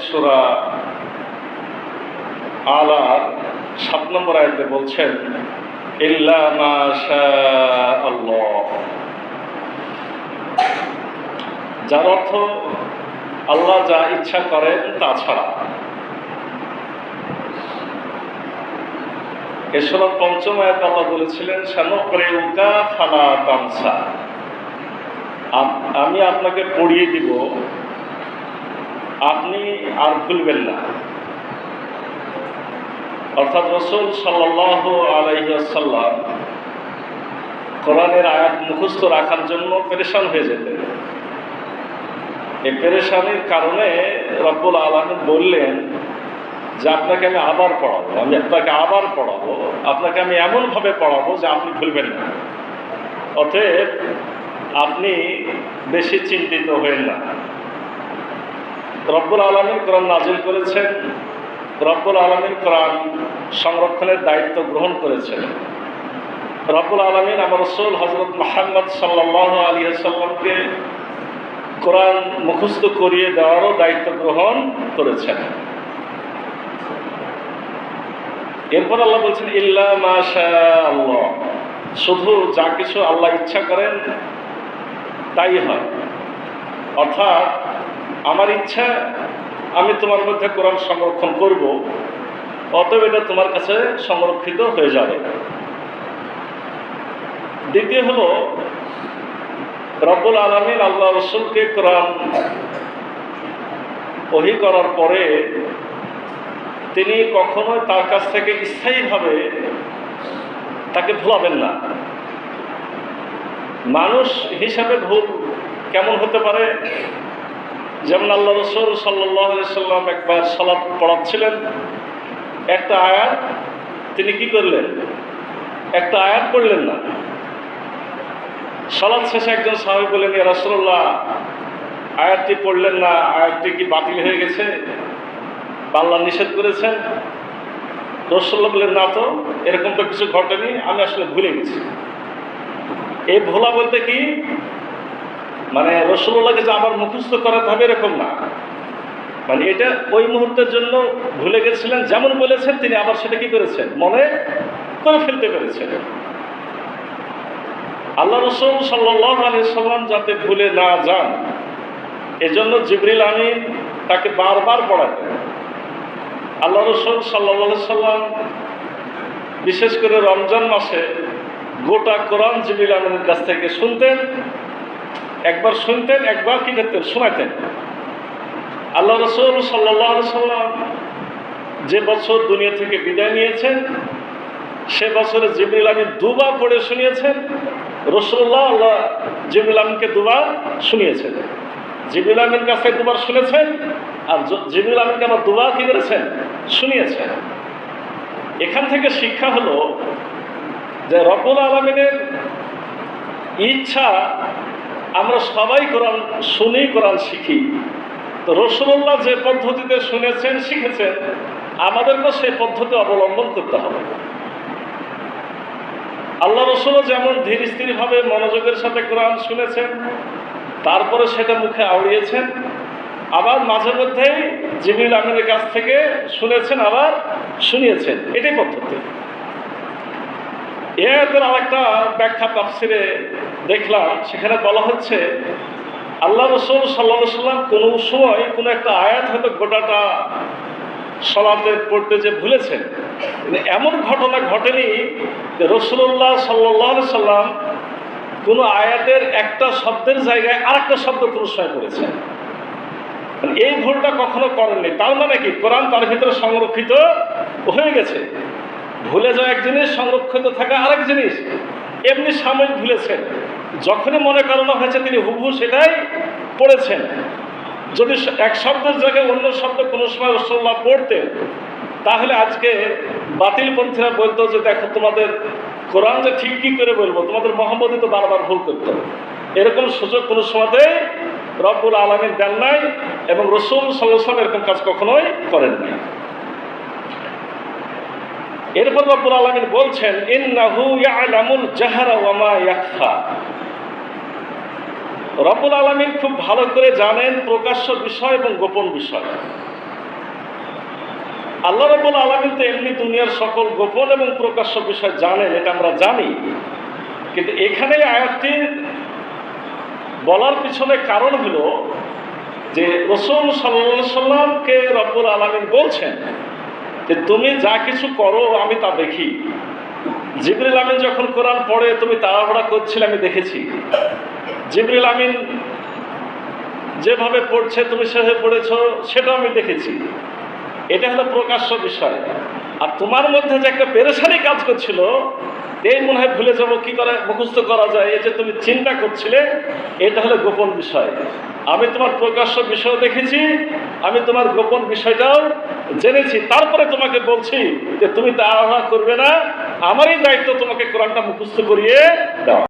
সুরা আলার সাত নম্বর আয়তে বলছেন যার অর্থ, আল্লাহ যা ইচ্ছা করেন তা ছাড়া। এসব পঞ্চম আয়াত আল্লাহ বলেছিলেন ফালা তামসা আমি আপনাকে পড়িয়ে দিব আপনি আর ভুলবেন না। অর্থাৎ রসুল সাল্লাহ আলাইসাল্লাম কোরআনের আয়াত মুখস্থ রাখার জন্য পেরেশান হয়ে যেতেন। এই পেরেশানির কারণে রব্বুল আলমিন বললেন যে, আপনাকে আমি আবার পড়াবো, আমি আপনাকে আবার পড়াবো, আপনাকে আমি এমনভাবে পড়াবো যে আপনি ভুলবেন না। অতএব আপনি বেশি চিন্তিত হবেন না। রব্বুল আলমিন কোরআন নাজিল করেছেন। রব্বুল আলমিন কোরআন সংরক্ষণের দায়িত্ব গ্রহণ করেছেন। রব্বুল আলমিন আমার রসুল হজরত মাহমদ সাল্লাহ আলী সাল্লামকে কোরআন মুখস্থ করিয়ে দেওয়ারও দায়িত্ব গ্রহণ করেছেন। এরপর আল্লাহ বলছেন, ইল্লা আল্লাহ শুধু যা কিছু আল্লাহ ইচ্ছা করেন, তাই হয়। অর্থাৎ আমার ইচ্ছা, আমি তোমার মধ্যে কোরআন সংরক্ষণ করব, অতএব এটা তোমার কাছে সংরক্ষিত হয়ে যাবে। দ্বিতীয় হলো, রব্বুল আলমিন আল্লাহ রসুলকে কোরআন ওহি করার পরে তিনি কখনোই তার কাছ থেকে স্থায়ীভাবে তাকে ভুলাবেন না। মানুষ হিসাবে ভুল কেমন হতে পারে? যেমন আল্লাহ রসুল সাল্লাম একবার সালাদ পড়াচ্ছিলেন। একটা আয়াত তিনি কি করলেন? একটা আয়াত পড়লেন না। সালাদ শেষে একজন সাহেব বললেন, ইয়া রাসূলুল্লাহ, আয়াতটি পড়লেন না, আয়াতটি কি বাতিল হয়ে গেছে? আল্লাহ নিষেধ করেছেন? রসুল্লাহ বললেন, না তো, এরকম তো কিছু ঘটেনি, আমি আসলে ভুলে গেছি। এই ভোলা বলতে কি? মানে রসুল্লাহকে যে আবার মুখস্থ করাতে হবে এরকম না। মানে এটা ওই মুহূর্তের জন্য ভুলে গেছিলেন, যেমন বলেছেন তিনি আবার সেটা কি করেছেন? মনে করে ফেলতে পেরেছেন। আল্লাহ রসুল সাল্লাহ আলি সাল্লাম যাতে ভুলে না যান, এজন্য জিবরিল আমিন তাকে বারবার পড়াতেন। আল্লাহ রসুল সাল্লাহ সাল্লাম বিশেষ করে রমজান মাসে গোটা কোরআন জিবরিল আমিনের কাছ থেকে শুনতেন। একবার শুনতেন, একবার কি করতেন শোনাতেন। আল্লাহ রসুল সাল্লাহ সাল্লাম যে বছর দুনিয়া থেকে বিদায় নিয়েছেন, সে বছরে জিবরিল আমিন দুবার পড়ে শুনিয়েছেন রসুল্লাহ আল্লাহ জিবরিল আমিনকে দুবার শুনিয়েছেন। জিবরিল আমিন কাছে দুবার শুনেছেন, আর জিবরিল আমিনকে আমার দুবার কি করেছেন? শুনিয়েছেন। এখান থেকে শিক্ষা হলো যে রব্বুল আলমিনের ইচ্ছা আমরা সবাই কোরআন শুনি, কোরআন শিখি। তো রসুল্লাহ যে পদ্ধতিতে শুনেছেন, শিখেছেন আমাদেরকে সেই পদ্ধতি অবলম্বন করতে হবে। আল্লাহ রসুলও যেমন ধীর স্থিরভাবে মনোযোগের সাথে কোরআন শুনেছেন, তারপরে সেটা মুখে আউড়িয়েছেন আবার মাঝে মধ্যেই জিবিল আমিনের কাছ থেকে শুনেছেন, আবার শুনিয়েছেন। এটাই পদ্ধতি। এর আরেকটা ব্যাখ্যা তাফসিরে দেখলাম, সেখানে বলা হচ্ছে, আল্লাহ রসুল সাল্লা সাল্লাম কোনো সময় কোনো একটা আয়াত হয়তো গোটাটা সলাতে পড়তে যে ভুলেছেন। এমন ঘটনা ঘটেনি যে রসুল্লাহ সাল্লাহ সাল্লাম কোনো আয়াতের একটা শব্দের জায়গায় আর একটা শব্দ সময় করেছেন। মানে এই ভুলটা কখনো করেননি। তার মানে কি? কোরআন তার ভিতরে সংরক্ষিত হয়ে গেছে। ভুলে যাওয়া এক জিনিস, সংরক্ষিত থাকা আরেক জিনিস। এমনি সাময়িক ভুলেছেন। যখনই মনে করানো হয়েছে তিনি হুবহু সেটাই পড়েছেন। যদি এক শব্দের জায়গায় অন্য শব্দ কোনো সময় রসল্লাহ পড়তেন, তাহলে আজকে বাতিল বাতিলপন্থীরা বলতো যে, দেখো, তোমাদের কোরআন যে ঠিক কী করে বলব? তোমাদের মোহাম্মদই তো বারবার ভুল করতো। এরকম সুযোগ কোনো সময়তে রব্বুল আলমিন দেন নাই এবং রসুল সাল্লাম এরকম কাজ কখনোই করেন নাই এরপর রব্বুল আলমিন বলছেন, ইন্নাহু ইয়ালামুল জাহারা ওয়ামা ইয়াখফা। রব্বুল আলমিন খুব ভালো করে জানেন প্রকাশ্য বিষয় এবং গোপন বিষয়। আল্লাহ রবুল আলমিন তো এমনি দুনিয়ার সকল গোপন এবং প্রকাশ্য বিষয় জানেন, এটা আমরা জানি। কিন্তু এখানে আয়াতটি বলার পিছনে কারণ হলো যে রসুল সাল্লা সাল্লামকে রব্বুল আলমিন বলছেন যে তুমি যা কিছু করো, আমি তা দেখি। জিবরিল আমিন যখন কোরআন পড়ে, তুমি তাড়াহুড়া করছিলে, আমি দেখেছি। জিবরিল আমিন যেভাবে পড়ছে, তুমি সেভাবে পড়েছ সেটা আমি দেখেছি। এটা হলো প্রকাশ্য বিষয়। আর তোমার মধ্যে যে একটা পেরেশানি কাজ করছিল, এই মনে হয় ভুলে যাব, কি করে মুখস্থ করা যায়, এই যে তুমি চিন্তা করছিলে, এটা হলো গোপন বিষয়। আমি তোমার প্রকাশ্য বিষয় দেখেছি, আমি তোমার গোপন বিষয়টাও জেনেছি, তারপরে তোমাকে বলছি যে তুমি তা করবে না। আমারই দায়িত্ব তোমাকে কোরআনটা মুখস্থ করিয়ে দেওয়া।